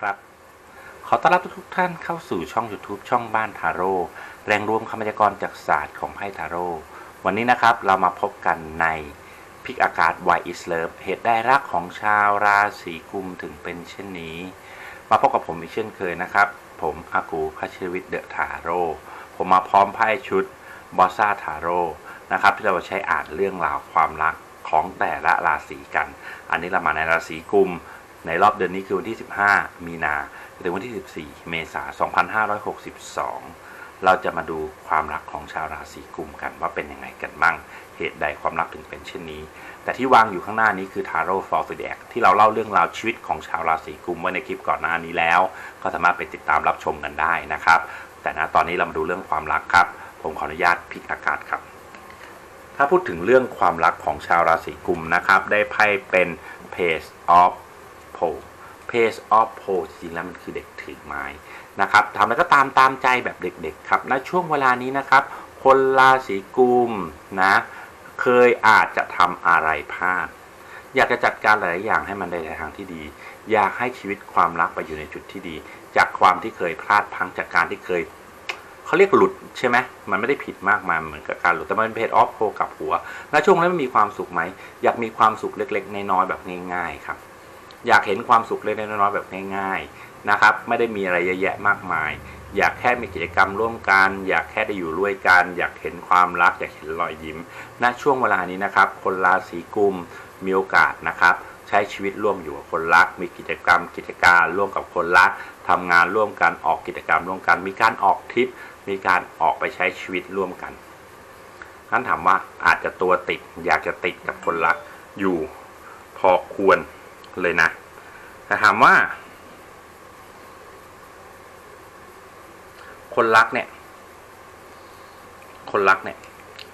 ครับ ขอต้อนรับทุกท่านเข้าสู่ช่อง YouTube ช่องบ้านทาโร่แรงรวมคำพยากรณ์จากศาสตร์ของไพ่ทาโร่วันนี้นะครับเรามาพบกันในพิกอากาศ Why is Love เหตุได้รักของชาวราศีกุมถึงเป็นเช่นนี้ มาพบกับผมอีกเช่นเคยนะครับ ผมอากูพัชรวิทย์เดอะทาโร่ผมมาพร้อมไพ่ชุดบอสซาทาโร่นะครับที่เราจะใช้อ่านเรื่องราวความรักของแต่ละราศีกัน อันนี้เรามาในราศีกุม ในรอบเดือนนี้คือวันที่ 15 มีนาถึงวันที่ 14 เมษายน 2562 เราจะมาดูความรักของชาวราศีกุมกันว่าเป็นยังไงกันบ้าง เหตุใดความรักถึงเป็นเช่นนี้ แต่ที่วางอยู่ข้างหน้านี้คือ Tarot for Zodiac ที่เราเล่าเรื่องราวชีวิตของชาวราศีกุมไว้ในคลิปก่อนหน้านี้แล้ว ก็สามารถไปติดตามรับชมกันได้นะครับ แต่ณตอนนี้เรามาดูเรื่องความรักครับ ผมขออนุญาตพิกอากาศครับ ถ้าพูดถึงเรื่องความรักของชาวราศีกุมนะครับ ได้ไพ่เป็น Page of Pole Page of Pole จริงๆแล้วมันคือเด็กถือไม้นะครับทำอะไรก็ตามตามใจแบบเด็กๆครับณช่วงเวลานี้นะครับ คนราศีกุมนะเคยอาจจะทำอะไรพลาดอยากจะจัดการหลายอย่างให้มันในทางที่ดี อยากให้ชีวิตความรักไปอยู่ในจุดที่ดี จากความที่เคยพลาดพังจากการที่เคยเขาเรียกหลุดใช่ไหมมันไม่ได้ผิดมากมายเหมือนกับการหลุดแต่มันเป็นเพจออฟโพกับหัว แล้วช่วงนั้นมันมีความสุขไหมอยากมีความสุขเล็กๆน้อยๆแบบง่ายๆครับ อยากเห็นความสุขเล็กน้อยๆแบบง่ายๆนะครับ ไม่ได้มีอะไรเยอะแยะมากมาย อยากแค่มีกิจกรรมร่วมกัน อยากแค่ได้อยู่ร่วมกัน อยากเห็นความรัก อยากเห็นรอยยิ้มณช่วงเวลานี้นะครับ คนราศีกุมมีโอกาสนะครับ ใช้ชีวิตร่วมอยู่กับคนรัก มีกิจกรรม กิจการร่วมกับคนรักทำงานร่วมกันออกกิจกรรมร่วมกัน มีการออกทริป มีการออกไปใช้ชีวิตร่วมกันท่านถามว่าอาจจะตัวติด อยากจะติดกับคนรักอยู่พอควร เลยนะ แต่ถามว่า คนรักเนี่ย คนรักเนี่ย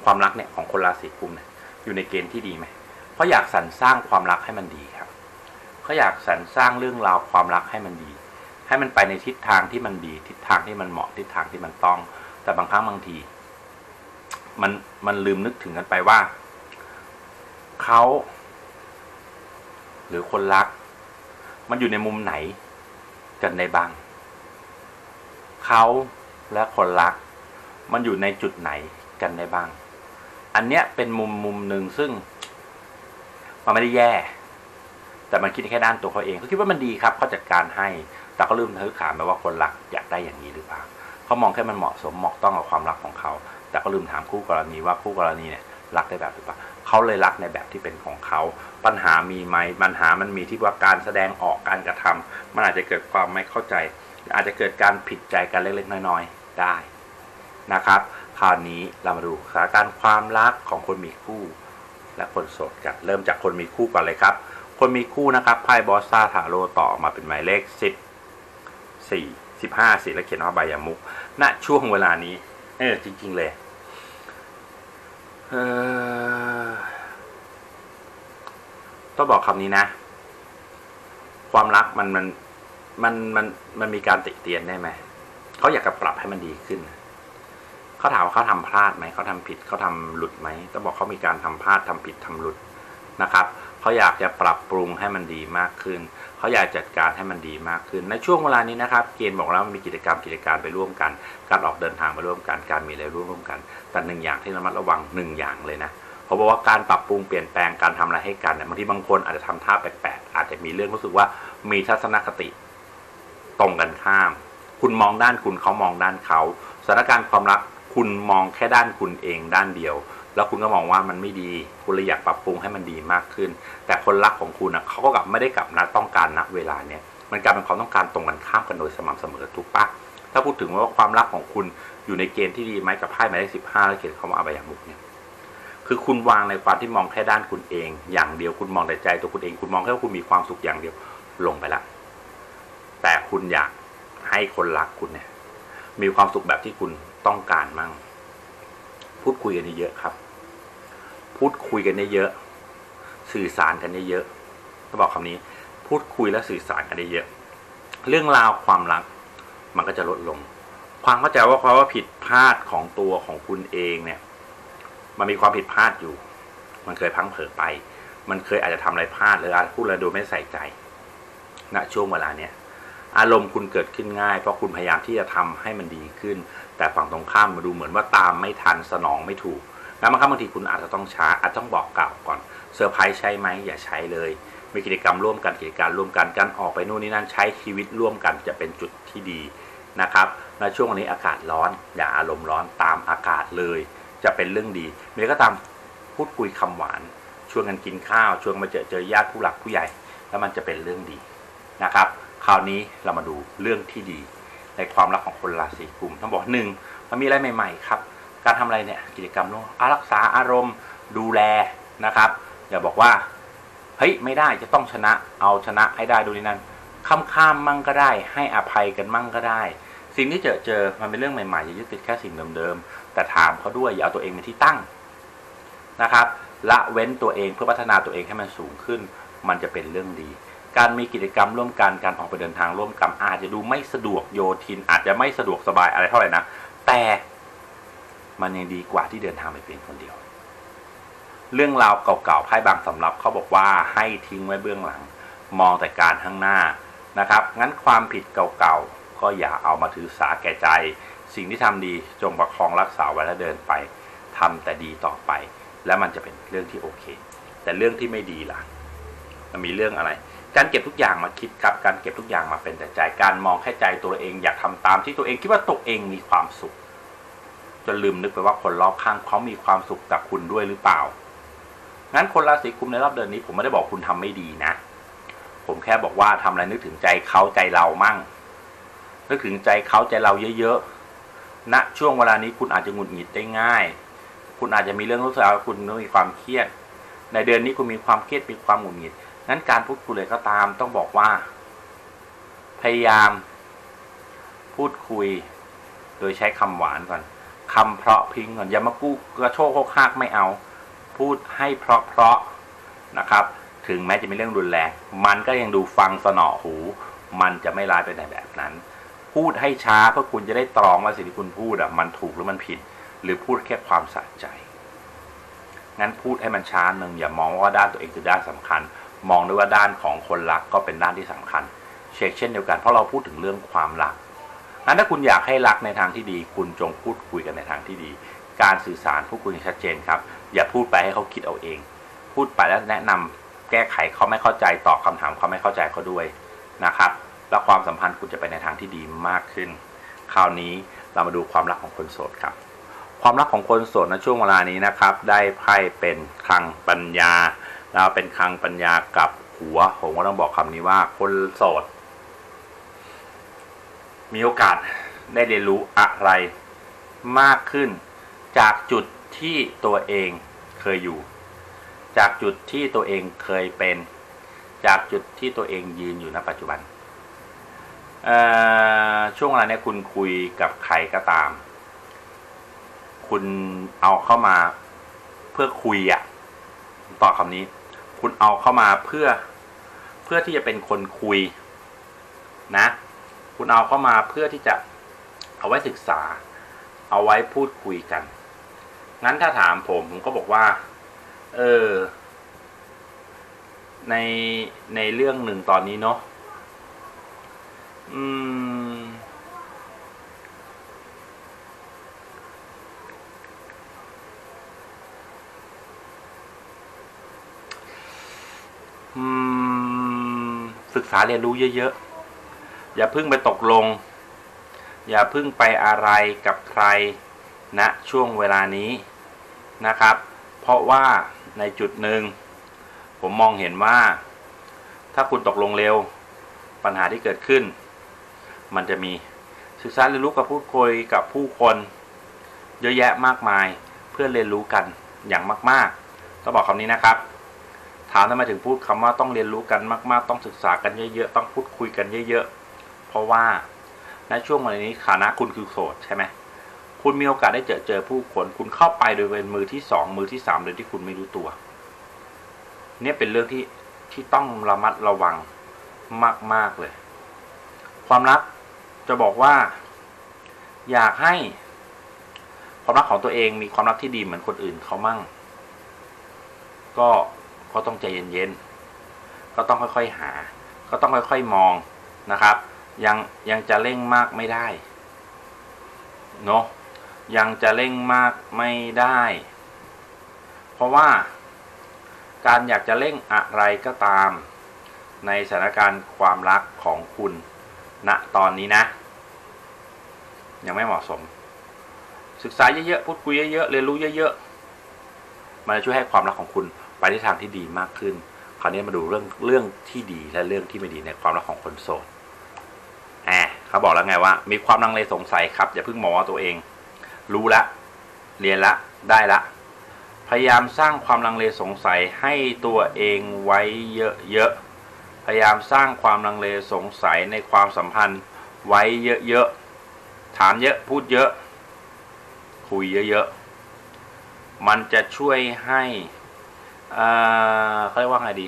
ความรักเนี่ยของคนราศีกุมเนี่ยอยู่ในเกณฑ์ที่ดีไหมเขาอยากสรรสร้างความรักให้มันดีครับเขาอยากสรรสร้างเรื่องราวความรักให้มันดี ให้มันไปในทิศทางที่มันดี ทิศทางที่มันเหมาะทิศทางที่มันต้อง แต่บางครั้งบางที มันมันลืมนึกถึงกันไปว่าเขา หรือคนรัก มันอยู่ในมุมไหนกันในบางเขาและคนรัก มันอยู่ในจุดไหนกันในบางอันเนี้ยเป็นมุมมุมหนึ่งซึ่ง มันไม่ได้แย่ แต่มันคิดแค่ด้านตัวเขาเองเขาคิดว่ามันดีครับเขาจัดการให้ แต่เขาลืมทึกถามไปว่าคนรักอยากได้อย่างนี้หรือเปล่าเขามองแค่มันเหมาะสมเหมาะต้องกับความรักของเขา แต่ก็ลืมถามคู่กรณีว่าคู่กรณีเนี่ยรักได้แบบหรือเปล่า เขาเลยรักในแบบที่เป็นของเขา ปัญหามีไหมปัญหามันมีที่ว่าการแสดงออกการกระทำมันอาจจะเกิดความไม่เข้าใจ อาจจะเกิดการผิดใจกันเล็กๆน้อยๆได้นะครับ คราวนี้เรามาดูสถานการณ์ความรักของคนมีคู่ และคนโสดกันเริ่มจากคนมีคู่ก่อนเลยครับ คนมีคู่นะครับไพ่บอสซาทาโร่ต่อมาเป็นหมายเลขสิบสี่สิบห้าสีและเขียนว่าใบยามุกณช่วงเวลานี้เออจริง ๆ เลย ต้องบอกคำนี้นะ ความรักมันมันมันมันมันมีการติเตียนได้ไหมเขาอยากจะปรับให้มันดีขึ้นเขาถามว่าเขาทำพลาดไหมเขาทำผิดเขาทำหลุดไหมต้องบอกเขามีการทำพลาดทำผิดทำหลุดนะครับเขาอยากจะปรับปรุงให้มันดีมากขึ้น เขาอยากจัดการให้มันดีมากขึ้น ในช่วงเวลานี้นะครับ เกณฑ์บอกแล้วมันมีกิจกรรมกิจการไปร่วมกัน การออกเดินทางไปร่วมกัน การมีอะไรร่วมกัน แต่หนึ่งอย่างที่ระมัดระวังหนึ่งอย่างเลยนะเขาบอกว่าการปรับปรุงเปลี่ยนแปลงการทำอะไรให้กันเนี่ยบางทีบางคนอาจจะทำท่าแปลกๆอาจจะมีเรื่องรู้สึกว่ามีทัศนคติตรงกันข้าม คุณมองด้านคุณเขามองด้านเขาสถานการณ์ความรักคุณมองแค่ด้านคุณเองด้านเดียว แล้วคุณก็มองว่ามันไม่ดี คุณเลยอยากปรับปรุงให้มันดีมากขึ้น แต่คนรักของคุณนะเขาก็กลับไม่ได้กลับนะต้องการณเวลาเนี้ยมันกลายเป็นความต้องการตรงกันข้ามกันโดยสม่ำเสมอถูกปะถ้าพูดถึงว่าความรักของคุณอยู่ในเกณฑ์ที่ดีไหมกับไพ่หมายเลขสิบห้าแล้วเขียนคำว่าอบายมุกเนี่ยคือคุณวางในความที่มองแค่ด้านคุณเอง อย่างเดียวคุณมองแต่ใจตัวคุณเองคุณมองแค่ว่าคุณมีความสุขอย่างเดียวลงไปละแต่คุณอยากให้คนรักคุณเนี่ยมีความสุขแบบที่คุณต้องการมั่ง พูดคุยกันเยอะครับ พูดคุยกันเยอะ สื่อสารกันเยอะๆต้องบอกคำนี้ พูดคุยและสื่อสารกันเยอะ เรื่องราวความรักมันก็จะลดลง ความเข้าใจว่าความว่าผิดพลาดของตัวของคุณเองเนี่ย มันมีความผิดพลาดอยู่ มันเคยพังเผลอไป มันเคยอาจจะทำอะไรพลาดหรืออาจจะพูดอะไรโดยไม่ใส่ใจณช่วงเวลาเนี้ย อารมณ์คุณเกิดขึ้นง่าย เพราะคุณพยายามที่จะทำให้มันดีขึ้น แต่ฝั่งตรงข้ามมาดูเหมือนว่าตามไม่ทันสนองไม่ถูกแล้วบางครั้งบางทีคุณอาจจะต้องช้าอาจจะต้องบอกกล่าวก่อนเซอร์ไพรส์ใช่ไหมอย่าใช้เลยมีกิจกรรมร่วมกันกิจการร่วมกันการออกไปนู่นนี่นั่นใช้ชีวิตร่วมกันจะเป็นจุดที่ดีนะครับและช่วงนี้อากาศร้อน อย่าอารมณ์ร้อนตามอากาศเลย จะเป็นเรื่องดีมีก็ตามพูดคุยคำหวานชวนกันกินข้าวชวนมาเจอเจอญาติผู้หลักผู้ใหญ่ แล้วมันจะเป็นเรื่องดีนะครับ คราวนี้เรามาดูเรื่องที่ดี ในความรักของคนราศีกุมต้องบอกหนึ่งมันมีอะไรใหม่ ๆ ครับ การทำอะไรเนี่ยกิจกรรมร่วมอะรักษาอารมณ์ ดูแลนะครับ อย่าบอกว่าเฮ้ยไม่ได้จะต้องชนะเอาชนะให้ได้ดูนี่นั่นข้ามข้ามมั่งก็ได้ ให้อภัยกันมั่งก็ได้ สิ่งที่เจอเจอมันเป็นเรื่องใหม่ๆอย่ายึดติดแค่สิ่งเดิมๆแต่ถามเขาด้วยอย่าเอาตัวเองเป็นที่ตั้งนะครับละเว้นตัวเองเพื่อพัฒนาตัวเองให้มันสูงขึ้น มันจะเป็นเรื่องดี การมีกิจกรรมร่วมกันการออกไปเดินทางร่วมกันอาจจะดูไม่สะดวกโยทิน อาจจะไม่สะดวกสบายอะไรเท่าไหร่นะแต่มันยังดีกว่าที่เดินทางไปเพียงคนเดียว เรื่องราวเก่าๆไพ่บางสำรับเขาบอกว่าให้ทิ้งไว้เบื้องหลัง มองแต่การข้างหน้านะครับ งั้นความผิดเก่าๆก็อย่าเอามาถือสาแก่ใจ สิ่งที่ทำดีจงประคองรักษาไว้และเดินไปทำแต่ดีต่อไป และมันจะเป็นเรื่องที่โอเค แต่เรื่องที่ไม่ดีล่ะ มันมีเรื่องอะไร การเก็บทุกอย่างมาคิดครับ การเก็บทุกอย่างมาเป็นแต่ใจ การมองแค่ใจตัวเอง อยากทำตามที่ตัวเองคิดว่าตัวเองมีความสุข จนลืมนึกไปว่าคนรอบข้างเขามีความสุขกับคุณด้วยหรือเปล่า งั้นคนราศีกุมในรอบเดือนนี้ ผมไม่ได้บอกคุณทำไม่ดีนะ ผมแค่บอกว่าทำอะไรนึกถึงใจเขาใจเรามั่ง นึกถึงใจเขาใจเราเยอะๆณช่วงเวลานี้คุณอาจจะหงุดหงิดได้ง่าย คุณอาจจะมีเรื่องรู้สึกว่าคุณมีความเครียด ในเดือนนี้คุณมีความเครียดมีความหงุดหงิด งั้นการพูดคุยเลยก็ตามต้องบอกว่า พยายามพูดคุย โดยใช้คำหวานก่อนคำเพราะพิงก่อนอย่ามากู้กระโชกโคกหักไม่เอา พูดให้เพราะเพราะๆนะครับ ถึงแม้จะมีเรื่องรุนแรงมันก็ยังดูฟังสนอหู มันจะไม่ร้ายไปในแบบนั้น พูดให้ช้าเพื่อคุณจะได้ตรองว่าสิ่งที่คุณพูดอะมันถูกหรือมันผิด หรือพูดแค่ความสะใจงั้นพูดให้มันช้าหนึ่งอย่ามองว่าด้านตัวเองคือด้านสำคัญ มองด้วยว่าด้านของคนรักก็เป็นด้านที่สำคัญเช็คเช่นเดียวกันเพราะเราพูดถึงเรื่องความรักงั้นถ้าคุณอยากให้รักในทางที่ดี คุณจงพูดคุยกันในทางที่ดี การสื่อสารพูดคุยชัดเจนครับ อย่าพูดไปให้เขาคิดเอาเอง พูดไปแล้วแนะนำแก้ไขเขาไม่เข้าใจตอบคำถามเขาไม่เข้าใจเขาด้วยนะครับ แล้วความสัมพันธ์คุณจะไปในทางที่ดีมากขึ้น คราวนี้เรามาดูความรักของคนโสดครับ ความรักของคนโสดในช่วงเวลานี้นะครับ ได้ไพ่เป็นคลังปัญญา แล้วเป็นคังปัญญากับหัว ผมก็ต้องบอกคำนี้ว่าคนโสด มีโอกาสได้เรียนรู้อะไรมากขึ้น จากจุดที่ตัวเองเคยอยู่ จากจุดที่ตัวเองเคยเป็น จากจุดที่ตัวเองยืนอยู่ณปัจจุบันช่วงเวลาเนี้ยคุณคุยกับใครก็ตาม คุณเอาเข้ามาเพื่อคุยอะ่ะต่อคำนี้ คุณเอาเข้ามาเพื่อเพื่อที่จะเป็นคนคุยนะ คุณเอาเข้ามาเพื่อที่จะเอาไว้ศึกษา เอาไว้พูดคุยกัน งั้นถ้าถามผมผมก็บอกว่า เออ ในในเรื่องหนึ่งตอนนี้เนาะอืม ศึกษาเรียนรู้เยอะๆ อย่าเพิ่งไปตกลง อย่าเพิ่งไปอะไรกับใครณนะช่วงเวลานี้นะครับ เพราะว่าในจุดหนึ่ง ผมมองเห็นว่า ถ้าคุณตกลงเร็ว ปัญหาที่เกิดขึ้น มันจะมีศึกษาเรียนรู้กับพูดคุยกับผู้คนเยอะแยะมากมายเพื่อเรียนรู้กันอย่างมาก ๆ ต้องบอกคำนี้นะครับ ถามทำไมถึงพูดคำว่าต้องเรียนรู้กันมากๆ ต้องศึกษากันเยอะๆ ต้องพูดคุยกันเยอะๆ เพราะว่าในช่วงวันนี้ฐานะคุณคือโสดใช่ไหมคุณมีโอกาสได้เจอเจอผู้คนคุณเข้าไปโดยเป็นมือที่สองมือที่สามโดยที่คุณไม่รู้ตัว เนี่ยเป็นเรื่องที่ที่ต้องระมัดระวังมาก ๆเลย ความรักจะบอกว่า อยากให้ ความรักของตัวเองมีความรักที่ดีเหมือนคนอื่นเขามั่ง ก็ ก็ต้องใจเย็นๆ ก็ต้องค่อยๆหา ก็ต้องค่อยๆมองนะครับ ยังยังจะเร่งมากไม่ได้เนาะยังจะเร่งมากไม่ได้ เพราะว่าการอยากจะเร่งอะไรก็ตาม ในสถานการณ์ความรักของคุณณตอนนี้นะ ยังไม่เหมาะสม ศึกษาเยอะๆพูดคุยเยอะๆเรียนรู้เยอะๆมันจะช่วยให้ความรักของคุณ ไปในทางที่ดีมากขึ้น คราวนี้มาดูเรื่องเรื่องที่ดีและเรื่องที่ไม่ดีในความรักของคนโสดแอบเขาบอกแล้วไงว่า มีความลังเลสงสัยครับอย่าเพิ่งมองว่าตัวเอง รู้ละ เรียนละได้ละ พยายามสร้างความลังเลสงสัยให้ตัวเองไว้เยอะๆพยายามสร้างความลังเลสงสัยในความสัมพันธ์ไว้เยอะๆถามเยอะพูดเยอะ คุยเยอะๆมันจะช่วยให้ เขาเรียกว่าไงดี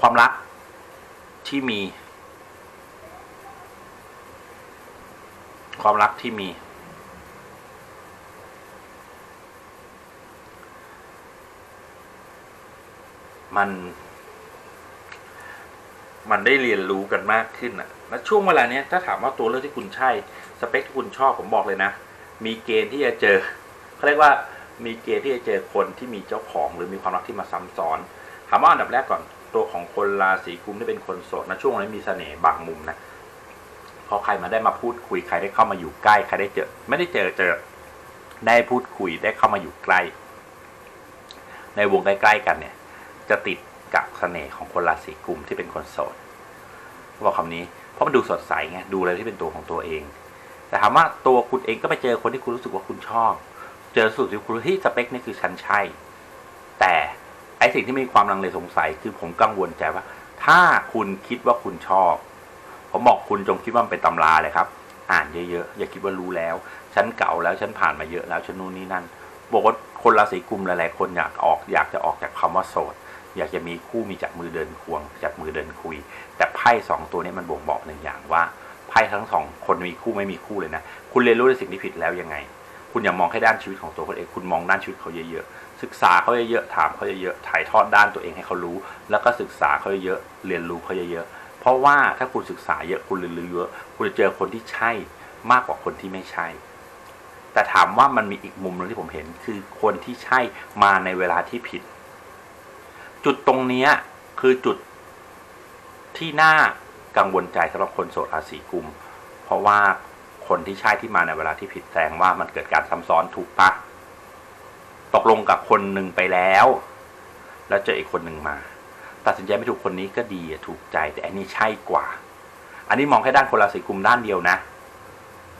ความรักที่มี ความรักที่มี มัน มันได้เรียนรู้กันมากขึ้นอะแล้วช่วงเวลาเนี้ยถ้าถามว่าตัวเลือกที่คุณใช่ สเปคที่คุณชอบผมบอกเลยนะ มีเกณฑ์ที่จะเจอเขาเรียกว่า มีเกณฑ์ที่จะเจอคนที่มีเจ้าของ หรือมีความรักที่มาซ้ำซ้อนถามว่าอันดับแรกก่อนตัวของคนราศีกุมที่เป็นคนโสดนะช่วงนี้มีเสน่ห์บางมุมนะพอใครมาได้มาพูดคุยใครได้เข้ามาอยู่ใกล้ใครได้เจอ ไม่ได้เจอเจอได้พูดคุยได้เข้ามาอยู่ใกล้ ในวงใกล้ๆกันเนี่ย จะติดกับเสน่ห์ของคนราศีกุมที่เป็นคนโสดบอกคำนี้เพราะมันดูสดใสไงดูอะไรที่เป็นตัวของตัวเอง แต่ถามว่าตัวคุณเองก็ไปเจอคนที่คุณรู้สึกว่าคุณชอบ เจอสุดที่คุณที่สเปคนี่คือฉันใช่ แต่ไอสิ่งที่มีความลังเลสงสัย คือผมกังวลใจว่า ถ้าคุณคิดว่าคุณชอบ ผมบอกคุณจงคิดว่ามันเป็นตำราเลยครับ อ่านเยอะๆอย่าคิดว่ารู้แล้ว ฉันเก่าแล้วฉันผ่านมาเยอะแล้วฉันนู่นนี่นั่นบอกว่าคนราศีกุมหลายๆคนอยากออกอยากจะออกจากคำว่าโสดอยากจะมีคู่มีจับมือเดินควงจับมือเดินคุย แต่ไพ่สองตัวนี้มันบ่งบอกหนึ่งอย่างว่าไพ่ทั้งสองคนมีคู่ไม่มีคู่เลยนะ คุณเรียนรู้ในสิ่งที่ผิดแล้วยังไง คุณอย่ามองแค่ด้านชีวิตของตัวคนเองคุณมองด้านชีวิตเขาเยอะๆศึกษาเขาเยอะๆถามเขาเยอะๆถ่ายทอดด้านตัวเองให้เขารู้ แล้วก็ศึกษาเขาเยอะๆเรียนรู้เขาเยอะๆเพราะว่าถ้าคุณศึกษาเยอะคุณเรียนรู้เยอะคุณจะเจอคนที่ใช่มากกว่าคนที่ไม่ใช่ แต่ถามว่ามันมีอีกมุมหนึงที่ผมเห็นคือคนที่ใช่มาในเวลาที่ผิด จุดตรงนี้คือจุดที่น่ากังวลใจสำหรับคนโสดราศีกุม เพราะว่า คนที่ใช่ที่มาในเวลาที่ผิดแสดงว่ามันเกิดการซ้ำซ้อนถูกปะตกลงกับคนหนึ่งไปแล้ว แล้วเจออีกคนหนึ่งมา ตัดสินใจไม่ถูกคนนี้ก็ดีถูกใจแต่อันนี้ใช่กว่า อันนี้มองแค่ด้านคนราศีกุมด้านเดียวนะ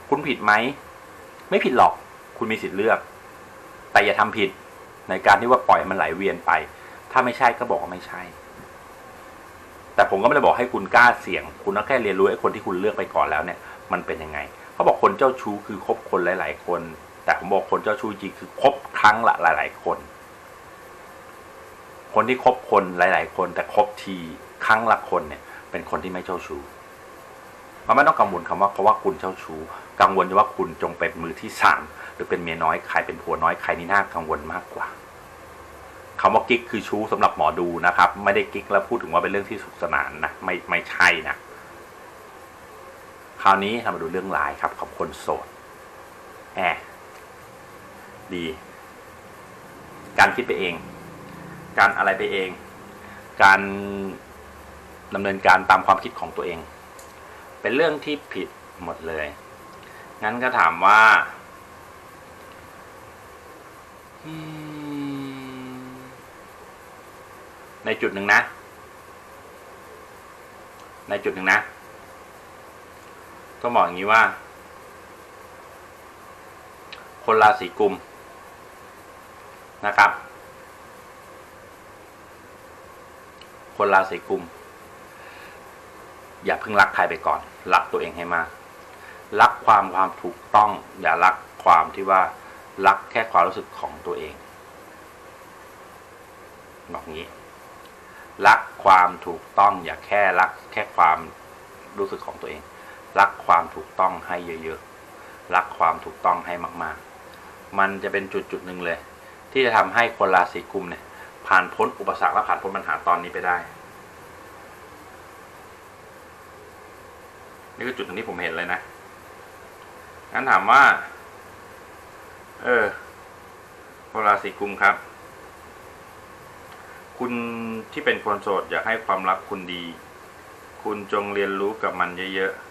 คุณผิดไหมไม่ผิดหรอก คุณมีสิทธิ์เลือก แต่อย่าทำผิดในการที่ว่าปล่อยมันไหลเวียนไป ถ้าไม่ใช่ก็บอกว่าไม่ใช่ แต่ผมก็ไม่ได้บอกให้คุณกล้าเสี่ยง คุณก็แค่เรียนรู้ไอ้คนที่คุณเลือกไปก่อนแล้วเนี่ย มันเป็นยังไง เขาบอกคนเจ้าชู้คือคบคนหลาย ๆ คน แต่ผมบอกคนเจ้าชู้จริงคือคบครั้งละหลาย ๆ คน คนที่คบคนหลาย ๆ คน แต่คบทีครั้งละคนเนี่ย เป็นคนที่ไม่เจ้าชู้มันไม่ต้องกังวลคำว่าเพราะว่าคุณเจ้าชู้กังวลว่าคุณจงเป็นมือที่สามหรือเป็นเมียน้อยใครเป็นผัวน้อยใครนี่น่ากังวลมากกว่าคำว่ากิ๊กคือชู้สำหรับหมอดูนะครับ ไม่ได้กิ๊กแล้วพูดถึงว่าเป็นเรื่องที่สุขสนานนะไม่ไม่ใช่นะ ราวนี้เรามาดูเรื่องรายครับของคนโสดแอบดี การคิดไปเอง การอะไรไปเอง การดำเนินการตามความคิดของตัวเอง เป็นเรื่องที่ผิดหมดเลย งั้นก็ถามว่าในจุดหนึ่งนะ ในจุดหนึ่งนะ ก็บอกอย่างนี้ว่า คนราศีกุมนะครับ คนราศีกุม อย่าเพิ่งรักใครไปก่อน รักตัวเองให้มาก รักความความถูกต้อง อย่ารักความที่ว่ารักแค่ความรู้สึกของตัวเองบอกงี้ รักความถูกต้องอย่าแค่รักแค่ความรู้สึกของตัวเอง รักความถูกต้องให้เยอะๆ รักความถูกต้องให้มากๆ มันจะเป็นจุดจุดหนึ่งเลย ที่จะทำให้คนราศีกุมเนี่ย ผ่านพ้นอุปสรรคและผ่านพ้นปัญหาตอนนี้ไปได้ นี่คือจุดหนึงที่ผมเห็นเลยนะงั้นถามว่า เออคนราศีกุมครับ คุณที่เป็นคนโสดอยากให้ความรักคุณดี คุณจงเรียนรู้กับมันเยอะๆ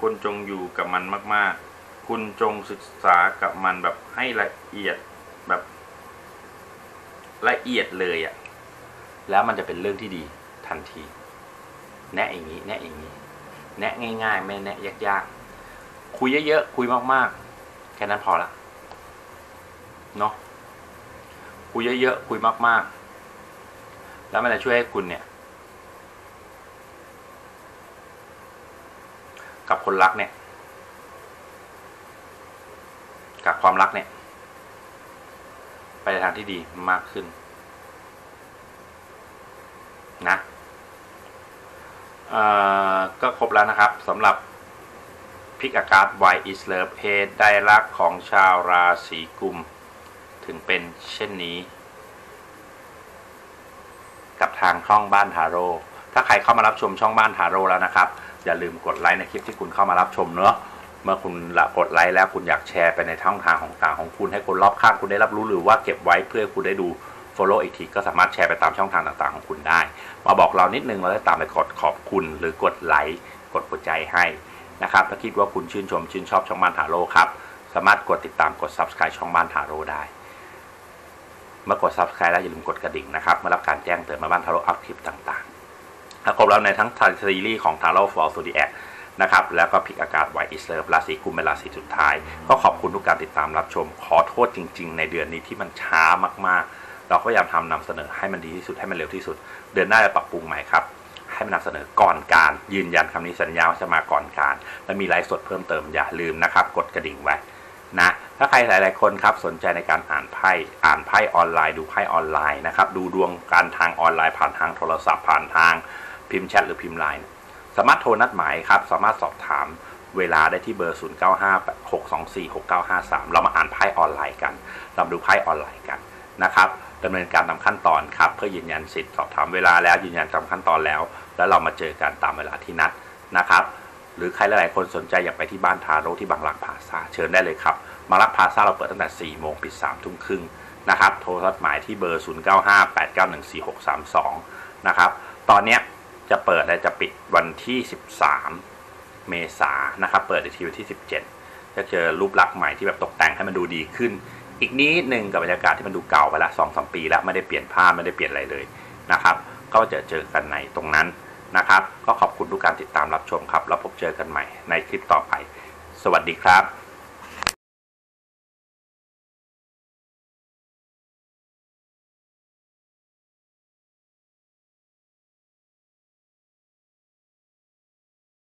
คุณจงอยู่กับมันมาก ๆ คุณจงศึกษากับมันแบบให้ละเอียดแบบละเอียดเลยอะ่ะ แล้วมันจะเป็นเรื่องที่ดีทันที แนะอย่างนี้ แนะอย่างนี้ แนะง่าย ๆ ไม่แนะยากๆ คุยเยอะๆ คุยมากๆ แค่นั้นพอละ เนาะ คุยเยอะๆ คุยมากๆ แล้วมันจะช่วยให้คุณเนี่ย กับคนรักเนี่ย กับความรักเนี่ย ไปในทางที่ดีมากขึ้น นะก็ครบแล้วนะครับสำหรับพิกอากาศ Why is Love เหตุใดรักของชาวราศีกุม ถึงเป็นเช่นนี้ กับทางช่องบ้านทาโร่ถ้าใครเข้ามารับชมช่องบ้านทาโร่แล้วนะครับ อย่าลืมกดไลค์ในคลิปที่คุณเข้ามารับชมเนอะเมื่อคุณละกดไลค์แล้วคุณอยากแชร์ไปในช่องทางของต่างของคุณให้คนรอบข้างคุณได้รับรู้หรือว่าเก็บไว้เพื่อคุณได้ดู follow อีกทีก็สามารถแชร์ไปตามช่องทางต่างๆของคุณได้ มาบอกเรานิดนึงเราได้ตามไปกดขอบคุณหรือกดไลค์กดหัวใจให้นะครับถ้าคิดว่าคุณชื่นชมชื่นชอบช่องบ้านทาโร่ครับสามารถกดติดตามกด subscribe ช่องบ้านทาโร่ได้เมื่อกด subscribe แล้วอย่าลืมกดกระดิ่งนะครับเมื่อรับการแจ้งเตือนมาบ้านทาโร่อัพคลิปต่างๆ ถ้าครบแล้วในทั้งซีรีส์ของทาโร่ฟอร์สูดีแอนะครับแล้วก็พิกอากาศไวอิสเลฟราศีกุมเป็นราศีสุดท้าย ก็ขอบคุณทุกการติดตามรับชม ขอโทษจริง ๆ ในเดือนนี้ที่มันช้ามากๆ เราก็พยายามทำนำเสนอให้มันดีที่สุดให้มันเร็วที่สุด เดือนหน้าจะปรับปรุงใหม่ครับ ให้มันนำเสนอก่อนการ ยืนยันคำนี้สัญญาว่าจะมาก่อนการ และมีไลฟ์สดเพิ่มเติมอย่าลืมนะครับ กดกระดิ่งไว้นะถ้าใครหลาย ๆ คนครับสนใจในการอ่านไพ่อ่านไพ่ออนไลน์ ดูไพ่ออนไลน์นะครับดูดวงการทางออนไลน์ผ่านทางโทรศัพท์ผ่านทาง พิมพ์แชทหรือพิมพ์ไลน์สามารถโทรนัดหมายครับ สามารถสอบถามเวลาได้ที่เบอร์ 0956246953 เรามาอ่านไพ่ออนไลน์กัน เรามาดูไพ่ออนไลน์กันนะครับดำเนินการตามขั้นตอนครับ เพื่อยืนยันสิทธิ์สอบถามเวลาแล้วยืนยันตามขั้นตอนแล้ว แล้วเรามาเจอกันตามเวลาที่นัดนะครับ หรือใครหลายๆคนสนใจอยากไปที่บ้านทาโร่ที่บางรักพาซาเชิญได้เลยครับบางรักพาซาเราเปิดตั้งแต่ 4 โมงปิด 3 ทุ่มครึ่งนะครับ โทรศัพท์หมายที่เบอร์ 0958914632 นะครับ ตอนเนี้ย จะเปิดและจะปิดวันที่ 13 เมษายนนะครับ เปิดในทีวันที่ 17 จะเจอรูปลักษณ์ใหม่ที่แบบตกแต่งให้มันดูดีขึ้น อีกนิดหนึ่งกับบรรยากาศที่มันดูเก่าไปละสองสมปีแล้วไม่ได้เปลี่ยนผ้าไม่ได้เปลี่ยนอะไรเลยนะครับ ก็จะเจอกันในตรงนั้นนะครับ ก็ขอบคุณทุกการติดตามรับชมครับ แล้วพบเจอกันใหม่ในคลิปต่อไป สวัสดีครับ